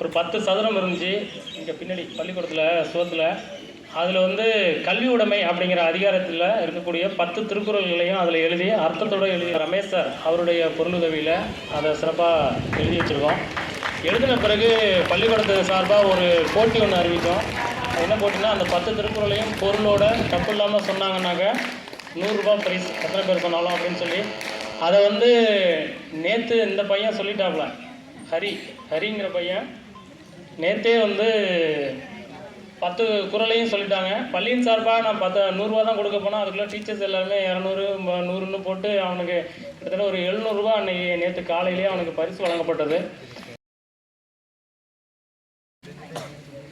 ஒரு பத்து சதுரம் இருந்துச்சு. இங்கே பின்னாடி பள்ளிக்கூடத்தில் சுவத்தில். அதில் வந்து கல்வி உடைமை அப்படிங்கிற அதிகாரத்தில் இருக்கக்கூடிய பத்து திருக்குறள்களையும் அதில் எழுதி அர்த்தத்தோடு எழுதி ரமேஷ் சார் அவருடைய பொருளுதவியில் அதை சிறப்பாக எழுதி வச்சுருக்கோம். எழுதின பிறகு பள்ளிக்கூடத்து சார்பாக ஒரு போட்டி ஒன்று அறிவித்தோம். என்ன போட்டின்னா அந்த பத்து திருக்குறளையும் பொருளோட தப்பு இல்லாமல் சொன்னாங்கன்னாக்க நூறுரூபா ப்ரைஸ் எத்தனை பேர் சொன்னாலும் அப்படின்னு சொல்லி. அதை வந்து நேற்று இந்த பையன் சொல்லிட்டாப்ல. ஹரி ஹரிங்கிற பையன். நேற்றே வந்து பத்து குரலையும் சொல்லிட்டாங்க. பள்ளியின் சார்பாக நான் பத்து நூறுரூவா தான் கொடுக்க போனால் அதுக்குள்ளே டீச்சர்ஸ் எல்லாருமே இரநூறு நூறுன்னு போட்டு அவனுக்கு கிட்டத்தட்ட ஒரு எழுநூறுபா அன்னைக்கு நேற்று காலையிலேயே அவனுக்கு பரிசு வழங்கப்பட்டது.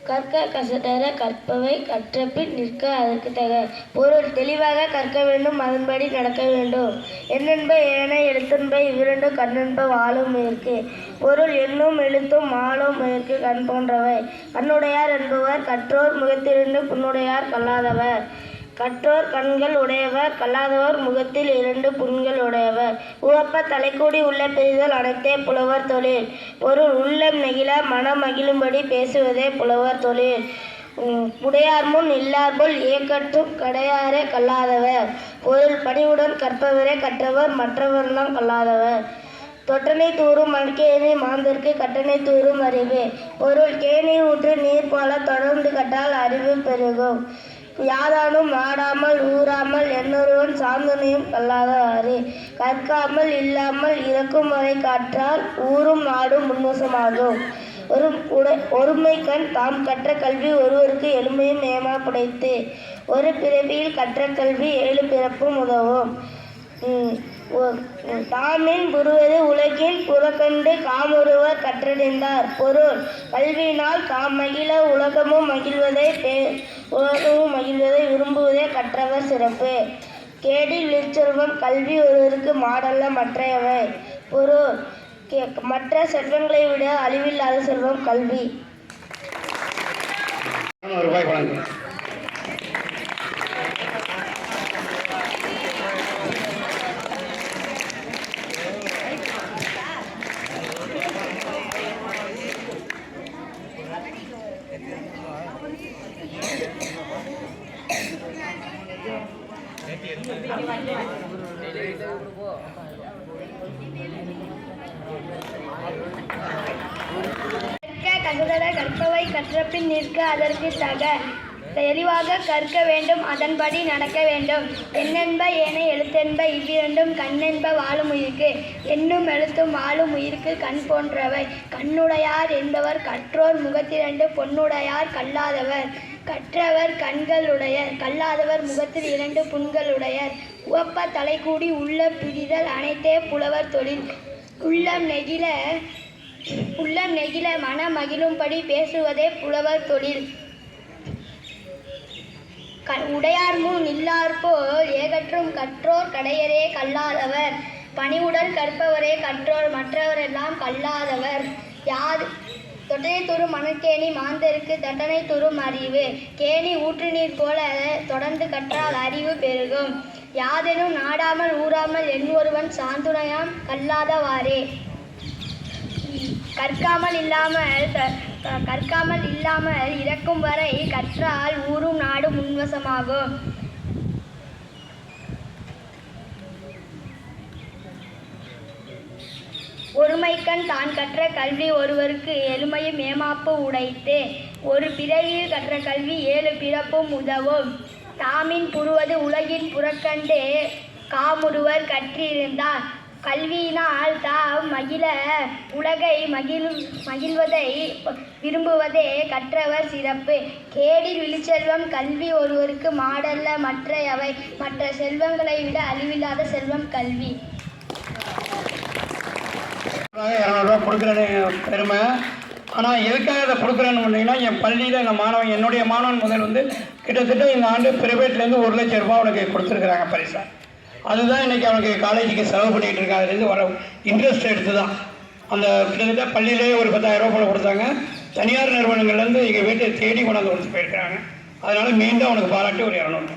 கற்க கசடர கற்பவை கற்றபின் நிற்க அதற்கு தக. பொருள் தெளிவாக கற்க வேண்டும் அதன்படி நடக்க வேண்டும். என்னென்ப ஏன எழுத்தன்ப இவ்விரண்டு கண்ணென்ப வாழும் முயற்கு பொருள் எண்ணும் எழுத்தும் ஆளும் முயற்கு கண் போன்றவை. கண்ணுடையார் என்பவர் கற்றோர் முகத்திருந்து புண்ணுடையார் கல்லாதவர். கற்றோர் கண்கள் உடையவர் கல்லாதவர் முகத்தில் இரண்டு புண்கள் உடையவர். உவப்ப தலைக்கூடி உள்ள பெரிதல் அனைத்தே புலவர் தொழில். பொருள் உள்ளம் நெகிழ மனம் மகிழும்படி பேசுவதே புலவர் தொழில். உடையார் முன் இல்லார்போல் ஏக்கற்றும் கடையாரே கல்லாதவர். பொருள் பணிவுடன் கற்பவரே கற்றவர் மற்றவர்தான் கல்லாதவர். தொட்டனை தூறும் மண்கேணி மாந்தர்க்கு கட்டணை தூறும் அறிவு. பொருள் கேணி ஊற்று நீர் போல தொடர்ந்து கட்டால் அறிவு பெருகும். யாரானும் ஆடாமல் ஊறாமல் என்னொருவன் சாந்தனையும் கல்லாதவாறு. கற்காமல் இல்லாமல் இறக்கும் வரை காற்றால் ஊரும் நாடும் முன்வசமாகும். ஒரு உடை ஒருமை கண் தாம் கற்ற கல்வி ஒருவருக்கு எளிமையும் ஏமா படைத்து. ஒரு பிறவியில் கற்ற கல்வி ஏழு பிறப்பும் உதவும். உம், தாமின் புருவது உலகின் புறக்கண்டு காமொருவர் கற்றறிந்தார். பொருள் கல்வியினால் தாம் மகிழ உலகமும் மகிழ்வதை பே- உலகமும் மகிழ்வதை விரும்புவதே கற்றவர் சிறப்பு. கேடில் விற்செல்வம் கல்வி ஒருவருக்கு மாடல்ல மற்றையவை. பொருள் கே- மற்ற செல்வங்களை விட அழிவில்லாத செல்வம் கல்வி. ரூபாய் கற்க கற்பவை கற்றபின் நிற்க அதற்கு தக. தெளிவாக கற்க வேண்டும் அதன்படி நடக்க வேண்டும். என்னென்ப ஏனை எழுத்தென்ப இவ்விரண்டும் கண்ணென்ப வாழும் உயிர்க்கு என்னும் எழுத்தும் வாழும் உயிர்க்கு கண் போன்றவை. கண்ணுடையார் என்பவர் கற்றோர் முகத்திரண்டு பொன்னுடையார் கல்லாதவர். கற்றவர் கண்களுடையர் கல்லாதவர் முகத்தில் இரண்டு புண்களுடையர். உவப்ப தலைக்கூடி உள்ள பிரிதல் அனைத்தே புலவர் தொழில். உள்ளம் நெகிழ உள்ளம் நெகிழ மன மகிழும்படி பேசுவதே புலவர் தொழில். க உடையார் முன் இல்லார்போல் ஏகற்றும் கற்றோர் கடையரே கல்லாதவர். பணிவுடன் கற்பவரே கற்றோர் மற்றவரெல்லாம் கல்லாதவர். யாது தொட்டனை துரும் மனக்கேணி மாந்தருக்கு தண்டனை துரும் அறிவு கேணி ஊற்று நீர் போல தொடர்ந்து கற்றால் அறிவு பெருகும். யாதெனும் நாடாமல் ஊறாமல் என் ஒருவன் சாந்துணையாம் கல்லாதவாறே. கற்காமல் இல்லாமல் க- கற்காமல் இல்லாமல் இறக்கும் வரை கற்றால் ஊரும் நாடும் முன்வசமாகும். ஒருமைக்கண் தான் கற்ற கல்வி ஒருவருக்கு எளிமையும் ஏமாப்பு உடைத்து. ஒரு பிறவியில் கற்ற கல்வி ஏழு பிறப்பும் உதவும். தாமின் புருவது உலகின் புறக்கண்டு காமுருவர் கற்றிருந்தார். கல்வியினால் தாம் மகிழ உலகை மகிழ் மகிழ்வதை விரும்புவதே கற்றவர் சிறப்பு. கேடில் விழிச்செல்வம் கல்வி ஒருவருக்கு மாடல்ல மற்றையவை மற்ற செல்வங்களை விட அழிவில்லாத செல்வம் கல்வி. இரநூறுவா கொடுக்குறது பெருமை. ஆனால் எதுக்காக அதை கொடுக்குறேன்னு பார்த்தீங்கன்னா என் பள்ளியில் இந்த மாணவன் என்னுடைய மாணவன் முதல் வந்து கிட்டத்தட்ட இந்த ஆண்டு ப்ரைவேட்லேருந்து ஒரு லட்சம் ரூபா அவனுக்கு கொடுத்துருக்குறாங்க பரிசா. அதுதான் இன்னைக்கு அவனுக்கு காலேஜுக்கு செலவு பண்ணிகிட்டு இருக்கான். அதுலேருந்து வர இன்ட்ரெஸ்ட் எடுத்து தான் அந்த கிட்டத்தட்ட பள்ளியிலேயே ஒரு பத்தாயிரம் ரூபா போல கொடுத்தாங்க. தனியார் நிறுவனங்கள்லேருந்து எங்கள் வீட்டை தேடி கொண்டாந்து கொடுத்து போயிருக்கிறாங்க. அதனால் மீண்டும் அவனுக்கு பாராட்டி ஒரு இரநூறு.